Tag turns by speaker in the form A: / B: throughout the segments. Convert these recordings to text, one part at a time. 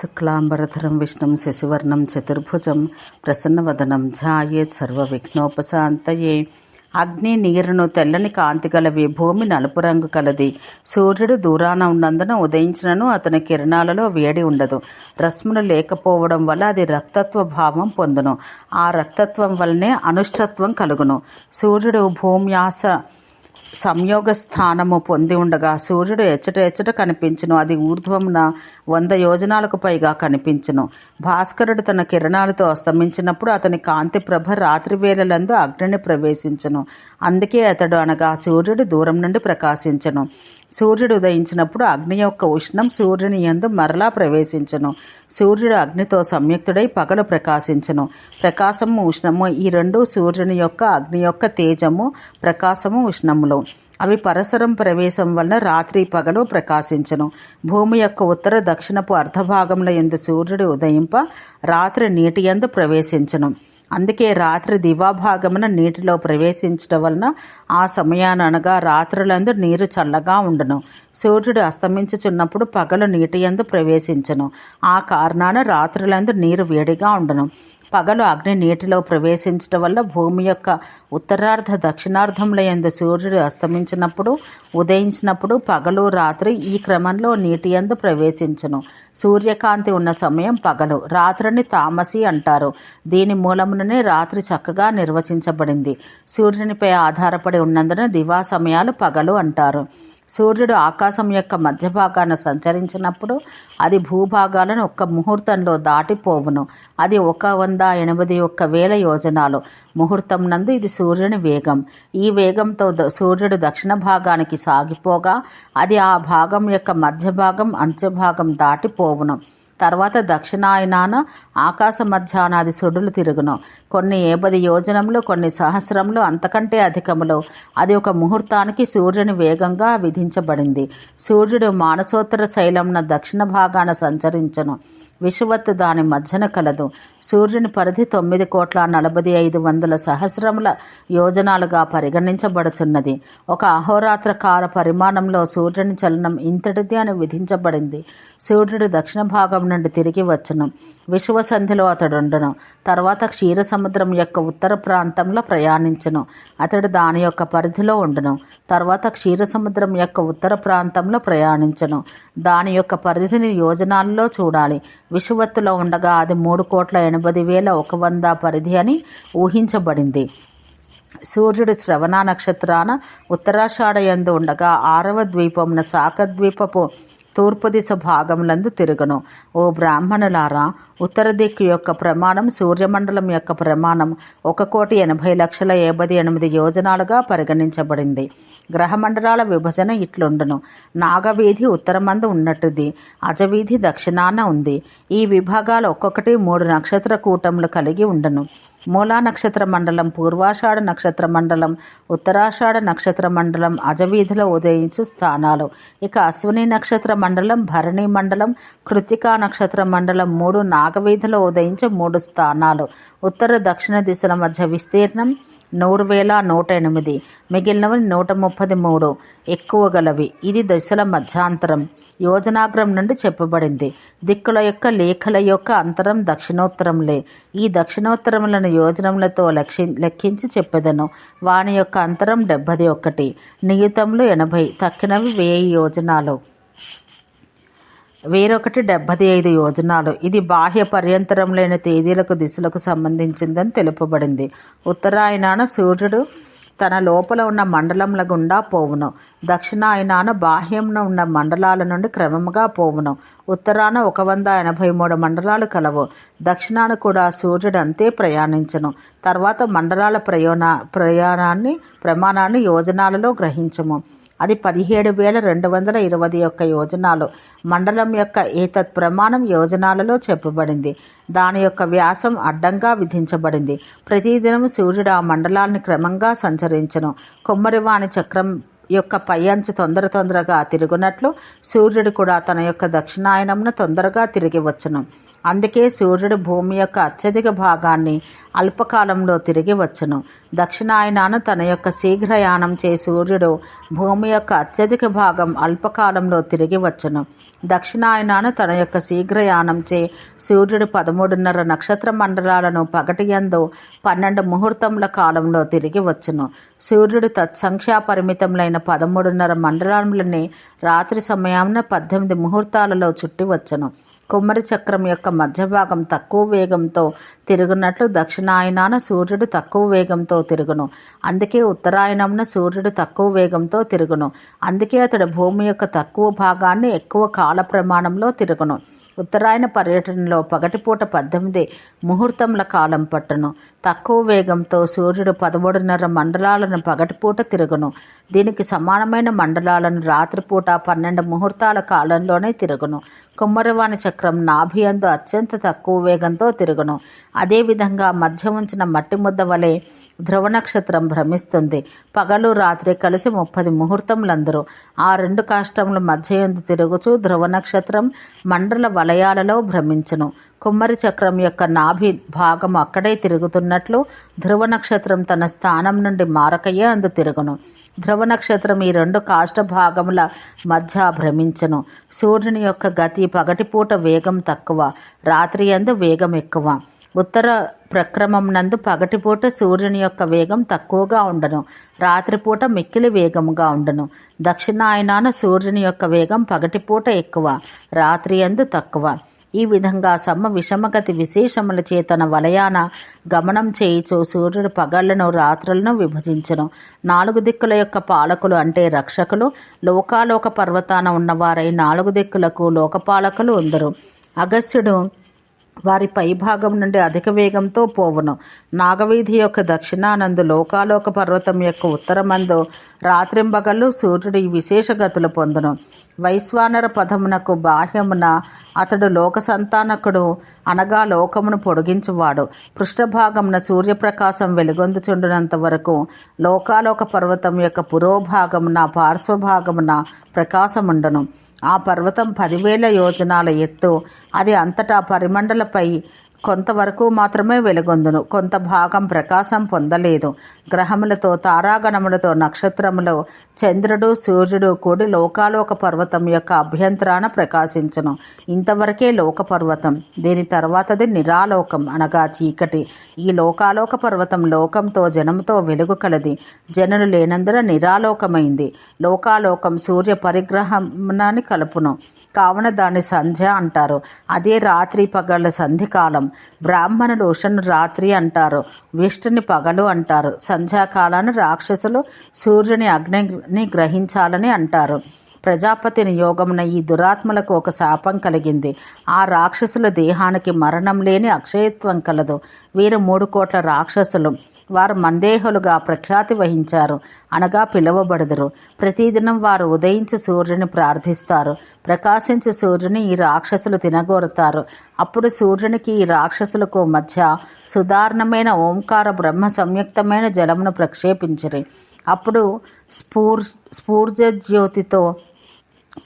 A: శుక్లాంబరధరం విష్ణుం శశివర్ణం చతుర్భుజం ప్రసన్నవదనం ఝాయేత్ సర్వవిఘ్నోపశాంతయే. అగ్ని నీరును తెల్లని కాంతి గలవి భూమి నలుపు రంగు కలది. సూర్యుడు దూరాన ఉన్నందున ఉదయించినను అతని కిరణాలలో వేడి ఉండదు. రశ్ములు లేకపోవడం వల్ల అది రక్తత్వ భావం పొందును. ఆ రక్తత్వం వల్లనే అనుష్టత్వం కలుగును. సూర్యుడు భూమ్యాస సంయోగ స్థానము పొంది ఉండగా సూర్యుడు ఎచ్చట ఎచ్చట కనిపించును. అది ఊర్ధ్వమున వంద యోజనాలకు పైగా కనిపించును. భాస్కరుడు తన కిరణాలతో అస్తమించినప్పుడు అతని కాంతి ప్రభ రాత్రి వేళలందు అగ్నిని ప్రవేశించను. అందుకే అతడు అనగా సూర్యుడు దూరం నుండి ప్రకాశించను. సూర్యుడు ఉదయించినప్పుడు అగ్ని యొక్క ఉష్ణం సూర్యుని యందు మరలా ప్రవేశించను. సూర్యుడు అగ్నితో సంయుక్తుడై పగలు ప్రకాశించును. ప్రకాశము ఉష్ణము ఈ రెండు సూర్యుని యొక్క అగ్ని యొక్క తేజము ప్రకాశము ఉష్ణములు. అవి పరస్పరం ప్రవేశం వలన రాత్రి పగలు ప్రకాశించను. భూమి యొక్క ఉత్తర దక్షిణపు అర్ధభాగంలో ఎందు సూర్యుడు ఉదయింప రాత్రి నీటి యందు ప్రవేశించను. అందుకే రాత్రి దివాభాగమున నీటిలో ప్రవేశించడం వలన ఆ సమయాననగా రాత్రులందు నీరు చల్లగా ఉండును. సూర్యుడు అస్తమించుచున్నప్పుడు పగలు నీటి యందు ప్రవేశించను. ఆ కారణాన రాత్రులందు నీరు వేడిగా ఉండును. పగలు అగ్ని నీటిలో ప్రవేశించడం వల్ల భూమి యొక్క ఉత్తరార్ధ దక్షిణార్ధముల ఎందు సూర్యుడు అస్తమించినప్పుడు ఉదయించినప్పుడు పగలు రాత్రి ఈ క్రమంలో నీటి ఎందు ప్రవేశించును. సూర్యకాంతి ఉన్న సమయం పగలు రాత్రిని తామసి అంటారు. దీని మూలముననే రాత్రి చక్కగా నిర్వచించబడింది. సూర్యునిపై ఆధారపడి ఉన్నందున దివా సమయాలు పగలు అంటారు. సూర్యుడు ఆకాశం యొక్క మధ్య భాగాన సంచరించినప్పుడు అది భూభాగాలను ఒక్క ముహూర్తంలో దాటిపోవును. అది ఒక వంద ఎనిమిది ఒక్క వేల యోజనాలు. ముహూర్తం నందు ఇది సూర్యుని వేగం. ఈ వేగంతో ద- సూర్యుడు దక్షిణ భాగానికి సాగిపోగా అది ఆ భాగం యొక్క మధ్య భాగం అంత్య భాగం దాటిపోవును. తర్వాత దక్షిణాయనాన ఆకాశ మధ్యాహ్నాది సుడులు తిరుగును. కొన్ని ఏబది యోజనములు కొన్ని సహస్రములు అంతకంటే అధికములు. అది ఒక ముహూర్తానికి సూర్యుని వేగంగా విధించబడింది. సూర్యుడు మానసోత్తర శైలంన దక్షిణ భాగాన సంచరించను. విషువత్తు దాని మధ్యన కలదు. సూర్యుని పరిధి తొమ్మిది కోట్ల నలభై ఐదు వందల సహస్రముల యోజనాలుగా పరిగణించబడుచున్నది. ఒక అహోరాత్ర కాల పరిమాణంలో సూర్యుని చలనం ఇంతటిది అని విధించబడింది. సూర్యుడు దక్షిణ భాగం నుండి తిరిగి వచ్చును. విశ్వసంధిలో అతడుండును తర్వాత క్షీర సముద్రం యొక్క ఉత్తర ప్రాంతంలో ప్రయాణించును. అతడు దాని యొక్క పరిధిలో ఉండును. తర్వాత క్షీర సముద్రం యొక్క ఉత్తర ప్రాంతంలో ప్రయాణించును. దాని యొక్క పరిధిని యోజనాల్లో చూడాలి. విషువత్తులో ఉండగా అది మూడు కోట్ల ఎనభై వేల ఒక వంద పరిధి అని ఊహించబడింది. సూర్యుడు శ్రవణ నక్షత్రాన ఉత్తరాషాఢయందు ఉండగా ఆరవ ద్వీపమున శాఖద్వీపపు తూర్పు దిశ భాగములందు తిరుగును. ఓ బ్రాహ్మణులారా ఉత్తర దిక్కు యొక్క ప్రమాణం సూర్యమండలం యొక్క ప్రమాణం ఒక కోటి ఎనభై లక్షల యాభై ఎనిమిది యోజనాలుగా పరిగణించబడింది. గ్రహమండలాల విభజన ఇట్లుండును. నాగవీధి ఉత్తరమందు ఉన్నట్టుది అజవీధి దక్షిణాన ఉంది. ఈ విభాగాలు ఒక్కొక్కటి మూడు నక్షత్ర కూటములు కలిగి ఉండను. మూలా నక్షత్ర మండలం పూర్వాషాఢ నక్షత్ర మండలం ఉత్తరాషాఢ నక్షత్ర మండలం అజవీధిలో ఉదయించు స్థానాలు. ఇక అశ్విని నక్షత్ర మండలం భరణి మండలం కృతికా నక్షత్ర మండలం మూడు నాగవీధిలో ఉదయించే మూడు స్థానాలు. ఉత్తర దక్షిణ దిశల మధ్య విస్తీర్ణం నూరు వేల నూట ఎనిమిది మిగిలినవి నూట ముప్పది మూడు. ఎక్కువ గలవి ఇది దశల మధ్యాంతరం. యోజనాగ్రం నుండి చెప్పబడింది. దిక్కుల యొక్క లేఖల యొక్క అంతరం దక్షిణోత్తరంలే. ఈ దక్షిణోత్తరములను యోజనములతో లక్షి లెక్కించి చెప్పెదను. వాని యొక్క అంతరం డెబ్బది ఒకటి. నియుతములు ఎనభై. తక్కినవి వెయ్యి యోజనాలు. వేరొకటి డెబ్బై ఐదు యోజనాలు. ఇది బాహ్య పర్యంతరం లేని తేదీలకు దిశలకు సంబంధించిందని తెలుపబడింది. ఉత్తరాయణాన సూర్యుడు తన లోపల ఉన్న మండలముల గుండా పోవును. దక్షిణాయనాన బాహ్యంన ఉన్న మండలాల నుండి క్రమముగా పోవును. ఉత్తరాన ఒక వంద ఎనభై మూడు మండలాలు కలవు. దక్షిణాన కూడా సూర్యుడు అంతే ప్రయాణించను. తర్వాత మండలాల ప్రయోణ ప్రయాణాన్ని ప్రమాణాన్ని యోజనాలలో గ్రహించము. అది పదిహేడు వేల రెండు వందల ఇరవై యొక్క యోజనాలు. మండలం యొక్క ఏతత్ ప్రమాణం యోజనాలలో చెప్పబడింది. దాని యొక్క వ్యాసం అడ్డంగా విధించబడింది. ప్రతిదినం సూర్యుడు ఆ మండలాన్ని క్రమంగా సంచరించను. కుమ్మరివాణి చక్రం యొక్క పై అంచు తొందర తొందరగా తిరుగునట్లు సూర్యుడు కూడా తన యొక్క దక్షిణాయనమును తొందరగా తిరిగి వచ్చను. అందుకే సూర్యుడు భూమి యొక్క అత్యధిక భాగాన్ని అల్పకాలంలో తిరిగి వచ్చును. దక్షిణాయనాన తన యొక్క శీఘ్రయానం చే సూర్యుడు భూమి యొక్క అత్యధిక భాగం అల్పకాలంలో తిరిగి వచ్చును. దక్షిణాయనాన తన యొక్క శీఘ్రయానం చే సూర్యుడు పదమూడున్నర నక్షత్ర మండలాలను పగటియందు పన్నెండు ముహూర్తముల కాలంలో తిరిగి వచ్చును. సూర్యుడు తత్సంఖ్యా పరిమితములైన పదమూడున్నర మండలములని రాత్రి సమయాన పద్దెనిమిది ముహూర్తాలలో చుట్టి వచ్చును. కుమ్మరి చక్రం యొక్క మధ్య భాగం తక్కువ వేగంతో తిరుగునట్లు దక్షిణాయనాన సూర్యుడు తక్కువ వేగంతో తిరుగును. అందుకే ఉత్తరాయణంన సూర్యుడు తక్కువ వేగంతో తిరుగును. అందుకే అతడు భూమి యొక్క తక్కువ భాగాన్ని ఎక్కువ కాల ప్రమాణంలో తిరుగును. ఉత్తరాయణ పర్యటనలో పగటిపూట పద్దెనిమిది ముహూర్తముల కాలం పట్టును. తక్కువ వేగంతో సూర్యుడు పదమూడున్నర మండలాలను పగటిపూట తిరుగును. దీనికి సమానమైన మండలాలను రాత్రిపూట పన్నెండు ముహూర్తాల కాలంలోనే తిరుగును. కుమ్మరవాణి చక్రం నాభియందు అత్యంత తక్కువ వేగంతో తిరుగును. అదేవిధంగా మధ్య ఉంచిన మట్టి ముద్ద వలె ధ్రువ నక్షత్రం భ్రమిస్తుంది. పగలు రాత్రి కలిసి ముప్పది ముహూర్తములందరూ. ఆ రెండు కాష్టముల మధ్యయందు తిరుగుచూ ధ్రువ నక్షత్రం మండల వలయాలలో భ్రమించును. కుమ్మరి చక్రం యొక్క నాభి భాగం అక్కడే తిరుగుతున్నట్లు ధ్రువ నక్షత్రం తన స్థానం నుండి మారకయ్యే అందు తిరుగును. ధ్రువ నక్షత్రం ఈ రెండు కాష్ట భాగముల మధ్య భ్రమించను. సూర్యుని యొక్క గతి పగటిపూట వేగం తక్కువ. రాత్రి అందు వేగం ఎక్కువ. ఉత్తర ప్రక్రమం నందు పగటిపూట సూర్యుని యొక్క వేగం తక్కువగా ఉండను. రాత్రిపూట మిక్కిలి వేగముగా ఉండను. దక్షిణాయనాన సూర్యుని యొక్క వేగం పగటిపూట ఎక్కువ రాత్రి అందు తక్కువ. ఈ విధంగా సమ్మ విషమగతి విశేషముల చేతన వలయాన గమనం చేయిచు సూర్యుడు పగళ్ళను రాత్రులను విభజించను. నాలుగు దిక్కుల యొక్క పాలకులు అంటే రక్షకులు లోకాలోక పర్వతాన ఉన్నవారై నాలుగు దిక్కులకు లోకపాలకులు ఉందరు. అగస్యుడు వారి పైభాగం నుండి అధిక వేగంతో పోవును. నాగవీధి యొక్క దక్షిణానందు లోకాలోక పర్వతం యొక్క ఉత్తరమందు రాత్రింబగళ్ళు సూర్యుడు ఈ విశేష గతులు పొందును. వైశ్వానర పదమునకు బాహ్యమున అతడు లోక సంతానకుడు అనగా లోకమును పొడిగించువాడు. పృష్ఠభాగమున సూర్యప్రకాశం వెలుగొందుచుండునంత వరకు లోకాలోక పర్వతం యొక్క పురోభాగమున పార్శ్వభాగమున ప్రకాశముండను. ఆ పర్వతం పదివేల యోజనాల ఎత్తు. అది అంతటా పరిమండలపై కొంతవరకు మాత్రమే వెలుగొందును. కొంత భాగం ప్రకాశం పొందలేదు. గ్రహములతో తారాగణములతో నక్షత్రములు చంద్రుడు సూర్యుడు కూడి లోకాలోక పర్వతం యొక్క అభ్యంతరాన ప్రకాశించును. ఇంతవరకే లోక పర్వతం దీని తర్వాతది నిరాలోకం అనగా చీకటి. ఈ లోకాలోక పర్వతం లోకంతో జనముతో వెలుగు కలది. జనులు లేనందున నిరాలోకమైంది. లోకాలోకం సూర్య పరిగ్రహణాన్ని కలుపును. కావున దాన్ని సంధ్య అంటారు. అదే రాత్రి పగళ్ళ సంధికాలం బ్రాహ్మణులు ఉషను రాత్రి అంటారు. విష్ణుని పగలు అంటారు. సంధ్యాకాలాన్ని రాక్షసులు సూర్యుని అగ్నిని గ్రహించాలని అంటారు. ప్రజాపతి నియోగమున ఈ దురాత్మలకు ఒక శాపం కలిగింది. ఆ రాక్షసుల దేహానికి మరణం లేని అక్షయత్వం కలదు. వీరు మూడు కోట్ల రాక్షసులు. వారు మందేహులుగా ప్రఖ్యాతి వహించారు. అనగా పిలువబడదురు. ప్రతిదినం వారు ఉదయించి సూర్యుని ప్రార్థిస్తారు. ప్రకాశించు సూర్యుని ఈ రాక్షసులు తినగోరుతారు. అప్పుడు సూర్యునికి ఈ రాక్షసులకు మధ్య సుధారణమైన ఓంకార బ్రహ్మ సంయుక్తమైన జలమును ప్రక్షేపించిరి. అప్పుడు స్ఫూర్ స్ఫూర్జ జ్యోతితో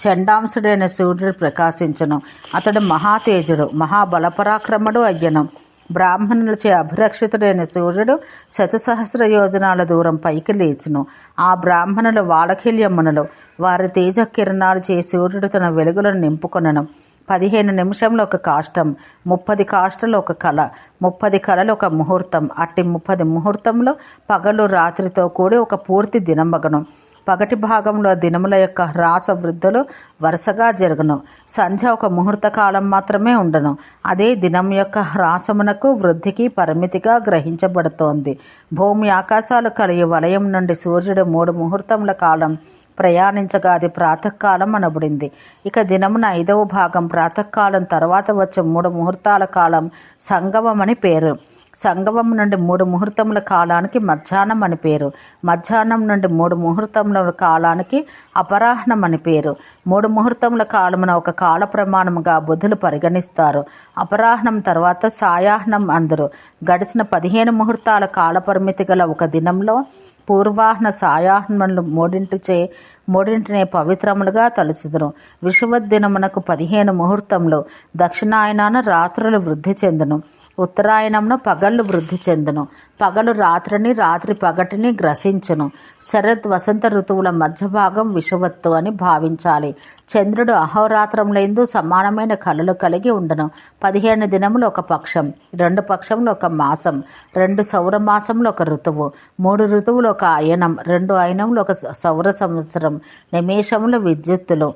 A: చండాంసుడైన సూర్యుడు ప్రకాశించను. అతడు మహాతేజుడు మహాబలపరాక్రముడు అయ్యను. బ్రాహ్మణులచే అభిరక్షితుడైన సూర్యుడు శతసహస్ర యోజనాల దూరం పైకి లేచును. ఆ బ్రాహ్మణుల వాళకిల్యమునులు వారి తేజ కిరణాలు చే సూర్యుడు తన వెలుగులను నింపుకొనను. పదిహేను నిమిషంలో ఒక కాష్టం ముప్పది కాష్టలు ఒక కళ ముప్పది కళలు ఒక ముహూర్తం అట్టి ముప్పది ముహూర్తంలో పగలు రాత్రితో కూడి ఒక పూర్తి దినమగను. పగటి భాగంలో దినముల యొక్క హ్రాస వృద్ధులు వరుసగా జరుగును. సంధ్య ఒక ముహూర్త కాలం మాత్రమే ఉండను. అదే దినం యొక్క హ్రాసమునకు వృద్ధికి పరిమితిగా గ్రహించబడుతోంది. భూమి ఆకాశాలు కలిగి వలయం నుండి సూర్యుడు మూడు ముహూర్తముల కాలం ప్రయాణించగా అది ప్రాతకాలం అనబడింది. ఇక దినమున ఐదవ భాగం ప్రాతకాలం తర్వాత వచ్చే మూడు ముహూర్తాల కాలం సంగమం అని పేరు. సంగమం నుండి మూడు ముహూర్తముల కాలానికి మధ్యాహ్నం అని పేరు. మధ్యాహ్నం నుండి మూడు ముహూర్తముల కాలానికి అపరాహ్నం అని పేరు. మూడు ముహూర్తముల కాలమున ఒక కాల ప్రమాణముగా బుధులు పరిగణిస్తారు. అపరాహ్నం తర్వాత సాయాహ్నం అందరు. గడిచిన పదిహేను ముహూర్తాల కాల పరిమితి గల ఒక దినంలో పూర్వాహ్న సాయాహ్నములు మూడింటిచే మూడింటినే పవిత్రములుగా తలుచుదురు. విషువద్దినమునకు పదిహేను ముహూర్తంలో దక్షిణాయనాన రాత్రులు వృద్ధి చెందును. ఉత్తరాయణంలో పగళ్ళు వృద్ధి చెందును. పగలు రాత్రిని రాత్రి పగటిని గ్రసించును. శరత్ వసంత ఋతువుల మధ్య భాగం విషవత్తు అని భావించాలి. చంద్రుడు అహోరాత్రములందు సమానమైన కళలు కలిగి ఉండను. పదిహేను దినములు ఒక పక్షం రెండు పక్షములు ఒక మాసం రెండు సౌర మాసములు ఒక ఋతువు మూడు ఋతువులు ఒక అయనం రెండు అయనములు ఒక సౌర సంవత్సరం నిమేషములు విద్యుత్తులు.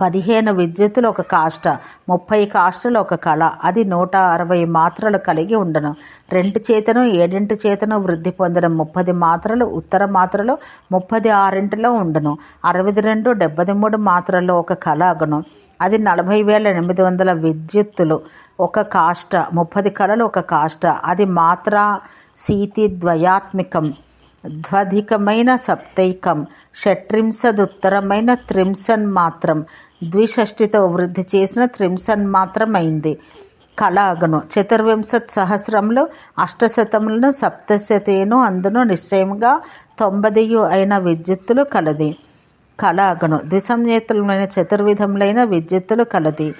A: పదిహేను విద్యుత్తులు ఒక కాష్ట ముప్పై కాష్టలు ఒక కళ. అది నూట అరవై మాత్రలు కలిగి ఉండను. రెండు చేతను ఏడింటి చేతను వృద్ధి పొందిన ముప్పది మాత్రలు ఉత్తర మాత్రలు ముప్పది ఆరింటిలో ఉండను. అరవై రెండు డెబ్బై మూడు మాత్రల్లో ఒక కళ అగను. అది నలభై వేల ఎనిమిది వందల విద్యుత్తులు ఒక కాష్ట ముప్పది కళలు ఒక కాష్ట. అది మాత్ర సీతి ద్వయాత్మికం. ద్వధికమైన సప్తైకం షట్రింశదుత్తరమైన త్రింసన్ మాత్రం. ద్విషష్టితో వృద్ధి చేసిన త్రింసన్ మాత్రం అయింది కళాగను చతుర్వింశత్ సహస్రంలో అష్టశతములను సప్తశతేను అందును నిశ్చయంగా తొంభదియు అయిన విద్యుత్తులు కలది. కళాగను ద్విసంయేతులైన చతుర్విధములైన విద్యుత్తులు కలది.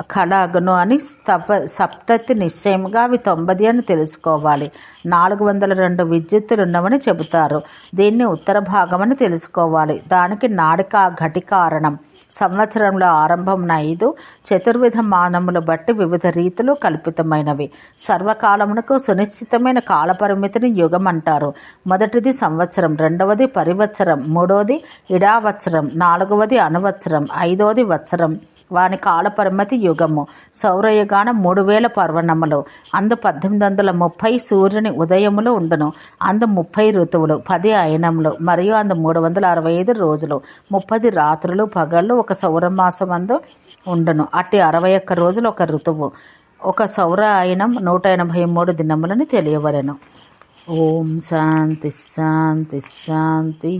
A: ఖడాగను అని స్తప సప్తతి నిశ్చయముగా అవి తొంభది అని తెలుసుకోవాలి. నాలుగు వందల రెండు విద్యుత్తులు ఉన్నవని చెబుతారు. దీన్ని ఉత్తర భాగమని తెలుసుకోవాలి. దానికి నాడిక ఘటి కారణం. సంవత్సరంలో ఆరంభమున ఐదు చతుర్విధ మానములు బట్టి వివిధ రీతులు కల్పితమైనవి. సర్వకాలమునకు సునిశ్చితమైన కాలపరిమితిని యుగం అంటారు మొదటిది సంవత్సరం రెండవది పరివత్సరం మూడవది ఇడావత్సరం నాలుగవది అనువత్సరం ఐదవది వత్సరం. వాని కాలపరిమితి యుగము. సౌరయుగాన మూడు వేల పర్వణములు. అందు పద్దెనిమిది వందల ముప్పై సూర్యుని ఉదయములు ఉండును. అందు ముప్పై ఋతువులు పది అయనములు మరియు అందు మూడు వందల అరవై ఐదు రోజులు ముప్పది రాత్రులు పగళ్ళు ఒక సౌరమాసం అందు ఉండును. అట్టి అరవై ఒక్క రోజులు ఒక ఋతువు. ఒక సౌర అయనం నూట ఎనభై మూడు దినములని తెలియవలెను. ఓం శాంతి శాంతి శాంతి.